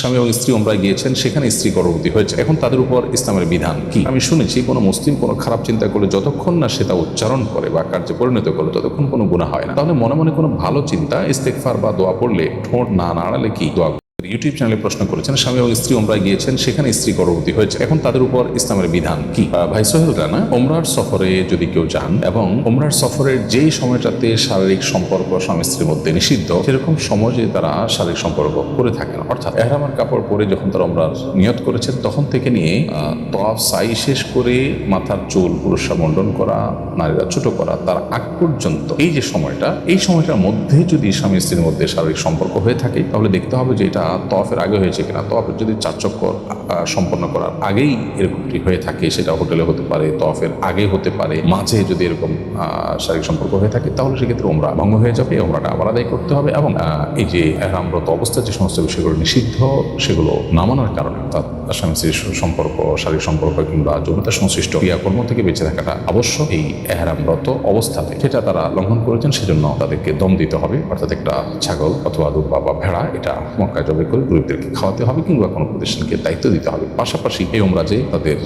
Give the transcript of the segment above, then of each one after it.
স্বামী এবং স্ত্রী ওমরা গিয়েছেন, সেখানে স্ত্রী গর্ভবতী হয়েছে। এখন তাদের উপর ইসলামের বিধান কি? আমি শুনেছি, কোনো মুসলিম কোনো খারাপ চিন্তা করলে যতক্ষণ না সেটা উচ্চারণ করে বা কার্যে পরিণত করলে ততক্ষণ কোনো গুণা হয় না। তাহলে মনে মনে কোনো ভালো চিন্তা ইস্তেকফার বা দোয়া পড়লে ঠোঁট না নাড়ালে কি দোয়া ইউটিউব চ্যানেলে প্রশ্ন করেছেন, স্বামী এবং স্ত্রী ওমরা গিয়েছেন, সেখানে স্ত্রী গর্ভবতী হয়েছে। এখন তাদের উপর ইসলামের বিধান কি? ভাই সোহেল রানা ওমরার সফরে যদি কেউ যান এবং ওমরার সফরের যেই সময়টাতে শারীরিক সম্পর্ক স্বামী স্ত্রীর মধ্যে নিষিদ্ধ, সেরকম সময় তারা শারীরিক সম্পর্ক করে থাকেন। অর্থাৎ এহরামার কাপড় পরে যখন তারা ওমরার নিয়ত করেছেন, তখন থেকে নিয়ে তফ সাই শেষ করে মাথার চুল পুরস্কার মণ্ডন করা, নারীরা ছোট করা, তার আগ পর্যন্ত এই যে সময়টা, এই সময়টার মধ্যে যদি স্বামী স্ত্রীর মধ্যে শারীরিক সম্পর্ক হয়ে থাকে, তাহলে দেখতে হবে যে এটা তফের আগে হয়েছে কিনা? তফের যদি চার চক্কর সম্পন্ন করার আগেই এরকমটি হয়ে থাকে, সেটা হোটেলে হতে পারে তফের আগে হতে পারে, মাঝে যদি এরকম শারীরিক সম্পর্ক হয়ে থাকে, তাহলে সেক্ষেত্রে ওমরা ভঙ্গ হয়ে যাবে ওমরাটা আবার আদায় করতে হবে এবং এই যে এহরামরত অবস্থা, যে সমস্ত বিষয়গুলো নিষিদ্ধ, সেগুলো না মানার কারণে, অর্থাৎ স্বামী স্ত্রীর সম্পর্ক, শারীরিক সম্পর্ক কিংবা যৌনতা সংশ্লিষ্ট ক্রিয়াকর্ম থেকে বেঁচে থাকাটা অবশ্য এই এহরামরত অবস্থাতে, সেটা তারা লঙ্ঘন করেছেন, সেজন্য তাদেরকে দম দিতে হবে, অর্থাৎ একটা ছাগল অথবা দুধ বা ভেড়া, এটা মক্কায় করে গরিবদেরকে খাওয়াতে হবে কিংবা কোনো প্রতিষ্ঠানকে দায়িত্ব দিতে হবে। পাশাপাশি এই ওমরাজে তাদের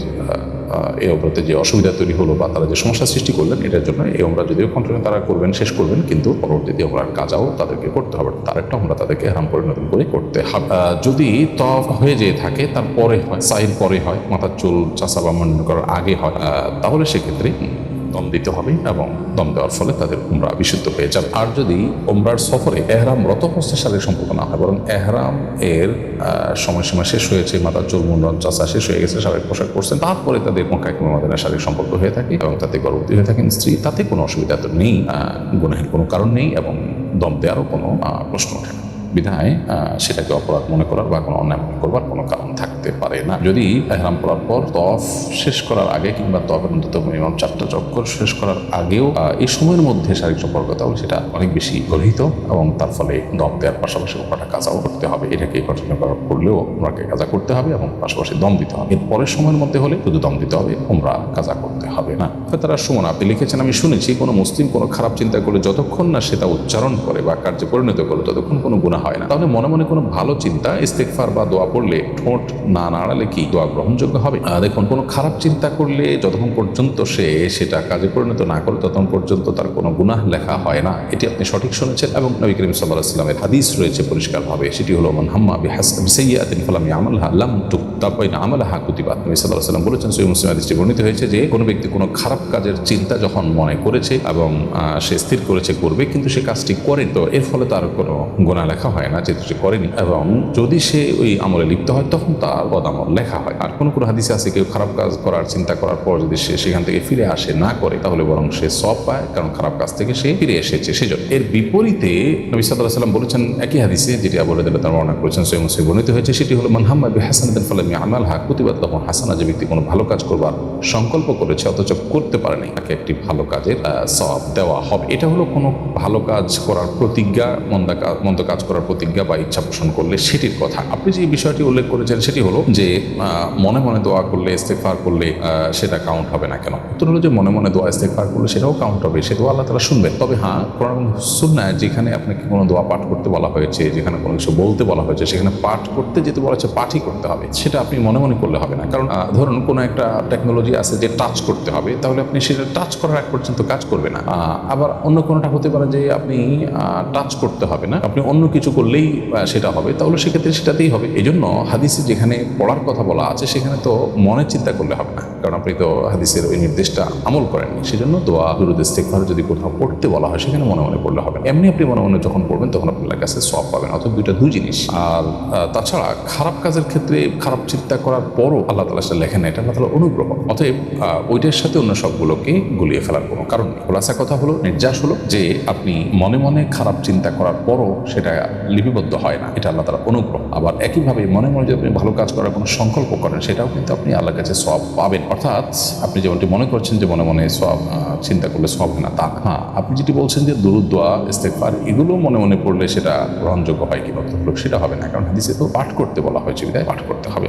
এই অবরতে যে অসুবিধা তৈরি হলো বা তারা যে সমস্যা সৃষ্টি করলেন, এটার জন্য এই ওমরা যদিও কন্টিনিউ তারা করবেন, শেষ করবেন, কিন্তু পরবর্তীতে ওমরার কাজাও তাদেরকে করতে হবে। তার একটা ওমরা তাদেরকে হারাম পরিণত করে করতে হবে। যদি তফ হয়ে যেয়ে থাকে, তারপরে হয় সাইড পরে হয়, মাথার চুল চাষা বা মন্ডন করার আগে হয় তাহলে সেক্ষেত্রে দম দিতে হবে এবং দম দেওয়ার ফলে তাদের উমরা বিশুদ্ধ পেয়ে যাবে। আর যদি উমরার সফরে এহরাম রত অবস্থায় শারীরিক সম্পর্ক না হয়, বরং এহরাম এর সময়সীমা শেষ হয়েছে মাথার চুল মুন্ডন চাষা শেষ হয়ে গেছে শারীরিক পোশাক পরছেন, তারপরে তাদের মক্কায় কোনো মাদানের শারীরিক সম্পর্ক হয়ে থাকে এবং তাতে গর্ভবতী হয়ে থাকেন স্ত্রী, তাতে কোনো অসুবিধা তো নেই গুনাহের কোনো কারণ নেই এবং দম দেওয়ারও কোনো প্রশ্ন ওঠে না। বিধায় সেটাকে অপরাধ মনে করার বা কোনো অন্যায় মনে করবার কোনো কারণ থাকতে পারে না। যদি এহরাম করার পর তফ শেষ করার আগে কিংবা তফের অন্তত মিনিমাম চারটা চক্কর শেষ করার আগেও এই সময়ের মধ্যে শারীরিক সম্পর্ক তাহলে সেটা অনেক বেশি গরহিত এবং তার ফলে দম দেওয়ার পাশাপাশি ওপাটা কাজাও করতে হবে। এটাকে কঠিন করলেও ওমরাকে কাজা করতে হবে এবং পাশাপাশি দম দিতে হবে। এর পরের সময়ের মধ্যে হলে শুধু দম দিতে হবে ওমরা কাজা করতে হবে না। তারা সুমন, আপনি লিখেছেন, আমি শুনেছি, কোনো মুসলিম কোনো খারাপ চিন্তা করলে যতক্ষণ না সেটা উচ্চারণ করে বা কার্যে পরিণত করে ততক্ষণ কোনো গুণা হয় না। তাহলে মনে মনে কোনো ভালো চিন্তা ইস্তেকফার বা দোয়া পড়লে ঠোঁট না নাড়ালে কি দোয়া গ্রহণযোগ্য হবে? দেখুন, কোনো খারাপ চিন্তা করলে যতক্ষণ পর্যন্ত সে সেটা কাজে পরিণত না করে, ততক্ষণ পর্যন্ত তার কোনো গুনাহ লেখা হয় না। এটি আপনি সঠিক শুনেছেন এবং নবী করিম সাল্লাহ সাল্লামের হাদিস রয়েছে পরিষ্কারভাবে। সেটি হলো, মান হাম্মা বি হাসান সাইয়াতিন ফালাম ইয়ামালহা লাম তুক তারপরে আমালাহা কুতিবাত। নবী সাল্লাহ সাল্লাম বলেছেন সৈয়দ মুসলিম হাদিসটি বর্ণিত হয়েছে যে, কোনো ব্যক্তি কোনো খারাপ কাজের চিন্তা যখন মনে করেছে এবং সে স্থির করেছে, করবে, কিন্তু সে কাজটি করে, তো এর ফলে তার কোনো গোনা লেখা হয় না, যেহেতু সে করেনি। এবং যদি সে ওই আমলে লিপ্ত হয়, তখন তার বদামল লেখা হয়। আর কোনো কোনো হাদিসে আছে, কেউ খারাপ কাজ করার চিন্তা করার পর যদি সে সেখান থেকে ফিরে আসে, না করে, তাহলে বরং সে সব পায়, কারণ খারাপ কাজ থেকে সে ফিরে এসেছে সেজন্য। এর বিপরীতে নবী সাল্লাহ সাল্লাম বলেছেন, একই হাদিসে যেটি আবু রেদাল্লাহ তার বর্ণনা করেছেন সৈয়দ মুসলিম বর্ণিত হয়েছে, সেটি হলো, মান হাম্মা বি হাসানাতিন ফালাম ইয়ামাল হা কুতিবাত তখন হাসানা যে ব্যক্তি কোনো ভালো কাজ করবার সংকল্প করেছে, অথচ করতে পারেনি তাকে একটি ভালো কাজের সব দেওয়া হবে। এটা হলো কোনো ভালো কাজ করার প্রতিজ্ঞা, মন্দ কাজ মন্দ কাজ করার প্রতিজ্ঞা বা ইচ্ছা পোষণ করলে সেটির কথা। আপনি যে বিষয়টি উল্লেখ করেছেন সেটি হলো যে মনে মনে দোয়া করলে ইস্তেফার করলে সেটা কাউন্ট হবে না কেন? উত্তর হলো যে, মনে মনে দোয়া ইস্তেফার করলে সেটাও কাউন্ট হবে। সে দোয়া আল্লাহ তারা শুনবেন। তবে হ্যাঁ কোরআন সুন্নায় যেখানে আপনাকে কোনো দোয়া পাঠ করতে বলা হয়েছে, যেখানে কোনো কিছু বলতে বলা হয়েছে, সেখানে পাঠ করতে যেতে বলা হচ্ছে পাঠই করতে হবে। সেটা আপনি মনে মনে করলে হবে না। কারণ ধরুন কোনো একটা টেকনোলজি আছে যে টাচ করতে হবে, তাহলে আপনি সেটা টাচ করার এক পর্যন্ত কাজ করবে না। আবার অন্য কোনোটা হতে পারে যে, আপনি টাচ করতে হবে না। আপনি অন্য কিছু করলেই সেটা হবে। তাহলে সেক্ষেত্রে সেটাতেই হবে। এই জন্য হাদিসে যেখানে পড়ার কথা বলা আছে, সেখানে তো মনে চিন্তা করলে হবে না। কারণ আপনি তো হাদিসের ওই নির্দেশটা আমল করেননি। সেজন্য দোয়া, দুরুদ ইস্তেকফার যদি কোথাও পড়তে বলা হয়, সেখানে মনে মনে পড়লে হবে। এমনি আপনি মনে মনে যখন পড়বেন, তখন আপনার কাছে সব পাবেন। অর্থাৎ দুইটা দুই জিনিস। আর তাছাড়া খারাপ কাজের ক্ষেত্রে খারাপ চিন্তা করার পরও আল্লাহ তালা সেটা লেখেন না। এটা আল্লাহ তালা অনুগ্রহ অতএব ওইটার সাথে অন্য সবগুলোকে গুলিয়ে ফেলার কোনো কারণ নেই। খোলাসা কথা হলো, নির্যাস হলো যে আপনি মনে মনে খারাপ চিন্তা করার পরও সেটা লিপিবদ্ধ হয় না। এটা আল্লাহ তালা অনুগ্রহ। আবার একইভাবে মনে মনে যদি আপনি ভালো কাজ করার কোনো সংকল্প করেন, সেটাও কিন্তু আপনি আল্লাহর কাছে সব পাবেন। অর্থাৎ আপনি যেমনটি মনে করছেন যে মনে মনে সব চিন্তা করলে সব না, তা। হ্যাঁ আপনি যেটি বলছেন যে দুরুদোয়া ইস্তেকফার এগুলো মনে মনে পড়লে সেটা গ্রহণযোগ্য হয় কি সেটা হবে না। কারণ হাদিসে তো পাঠ করতে বলা হয়েছে, বিদায় পাঠ করতে হবে।